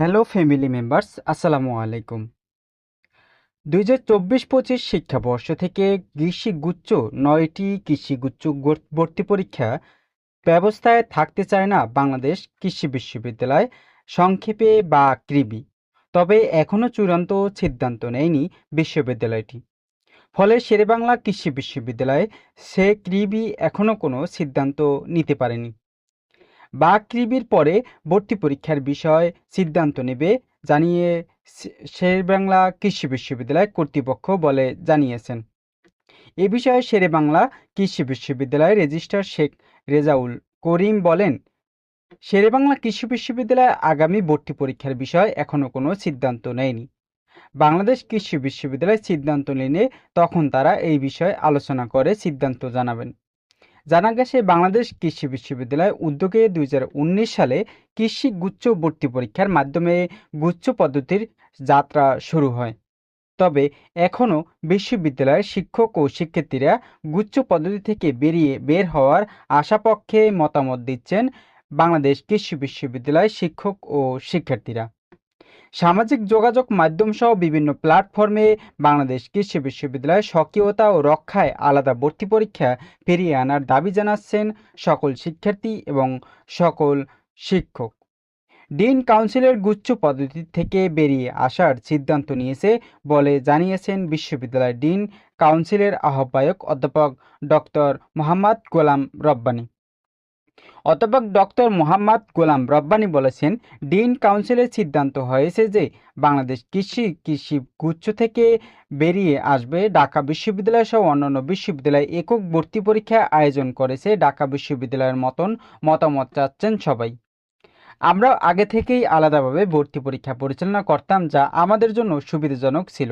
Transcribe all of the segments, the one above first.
Hello family members, আসসালামু আলাইকুম। দুই হাজার চব্বিশ পঁচিশ শিক্ষাবর্ষ থেকে কৃষিগুচ্ছ নয়টি কৃষিগুচ্ছ ভর্তি পরীক্ষা ব্যবস্থায় থাকতে চায় না বাংলাদেশ কৃষি বিশ্ববিদ্যালয় সংক্ষেপে বা কৃবি তবে এখনও চূড়ান্ত সিদ্ধান্ত নেয়নি বিশ্ববিদ্যালয়টি। ফলে শেরেবাংলা কৃষি বিশ্ববিদ্যালয় সে কৃবি এখনও কোনো সিদ্ধান্ত নিতে পারেনি। বা কৃবির পরে ভর্তি পরীক্ষার বিষয় সিদ্ধান্ত নেবে, জানিয়ে শেরেবাংলা কৃষি বিশ্ববিদ্যালয় কর্তৃপক্ষ বলে জানিয়েছেন। এ বিষয়ে শেরেবাংলা কৃষি বিশ্ববিদ্যালয়ের রেজিস্ট্রার শেখ রেজাউল করিম বলেন, শেরেবাংলা কৃষি বিশ্ববিদ্যালয় আগামী ভর্তি পরীক্ষার বিষয় এখনও কোনো সিদ্ধান্ত নেয়নি। বাংলাদেশ কৃষি বিশ্ববিদ্যালয় সিদ্ধান্ত নিলে তখন তারা এই বিষয়ে আলোচনা করে সিদ্ধান্ত জানাবেন। জানা গেছে, বাংলাদেশ কৃষি বিশ্ববিদ্যালয় উদ্যোগে দুই হাজার উনিশ সালে কৃষি গুচ্ছ ভর্তি পরীক্ষার মাধ্যমে গুচ্ছ পদ্ধতির যাত্রা শুরু হয়। তবে এখনও বিশ্ববিদ্যালয়ের শিক্ষক ও শিক্ষার্থীরা গুচ্ছ পদ্ধতি থেকে বেরিয়ে বের হওয়ার আশাপক্ষে মতামত দিচ্ছেন বাংলাদেশ কৃষি বিশ্ববিদ্যালয়ের শিক্ষক ও শিক্ষার্থীরা। সামাজিক যোগাযোগ মাধ্যম সহ বিভিন্ন প্ল্যাটফর্মে বাংলাদেশ কৃষি বিশ্ববিদ্যালয়ের স্বকীয়তা ও রক্ষায় আলাদা ভর্তি পরীক্ষা ফিরিয়ে আনার দাবি জানাচ্ছেন সকল শিক্ষার্থী এবং সকল শিক্ষক। ডিন কাউন্সিলের গুচ্ছ পদ্ধতি থেকে বেরিয়ে আসার সিদ্ধান্ত নিয়েছে বলে জানিয়েছেন বিশ্ববিদ্যালয়ের ডিন কাউন্সিলের আহ্বায়ক অধ্যাপক ডক্টর মোহাম্মদ গোলাম রব্বানী। অধ্যাপক ডক্টর মোহাম্মদ গোলাম রব্বানী বলেছেন, ডিন কাউন্সিলের সিদ্ধান্ত হয়েছে যে বাংলাদেশ কৃষি কৃষি গুচ্ছ থেকে বেরিয়ে আসবে। ঢাকা বিশ্ববিদ্যালয় সহ অন্যান্য বিশ্ববিদ্যালয় একক ভর্তি পরীক্ষা আয়োজন করেছে ঢাকা বিশ্ববিদ্যালয়ের মতন মতামত চাচ্ছেন সবাই। আমরা আগে থেকেই আলাদাভাবে ভর্তি পরীক্ষা পরিচালনা করতাম যা আমাদের জন্য সুবিধাজনক ছিল।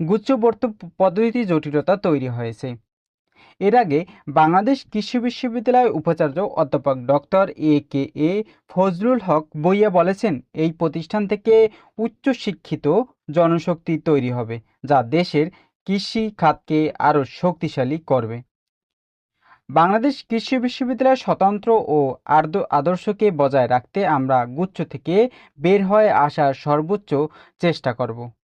গুচ্ছ ভর্তি পদ্ধতি জটিলতা তৈরি হয়েছে। এর আগে বাংলাদেশ কৃষি বিশ্ববিদ্যালয়ের উপাচার্য অধ্যাপক ডক্টর এ কে এ ফজলুল হক বইয়া বলেছেন, এই প্রতিষ্ঠান থেকে উচ্চ শিক্ষিত জনশক্তি তৈরি হবে, যা দেশের কৃষি খাতকে আরও শক্তিশালী করবে। বাংলাদেশ কৃষি বিশ্ববিদ্যালয়ের স্বতন্ত্র ও আর্দ- আদর্শকে বজায় রাখতে আমরা গুচ্ছ থেকে বের হয়ে আসার সর্বোচ্চ চেষ্টা করব।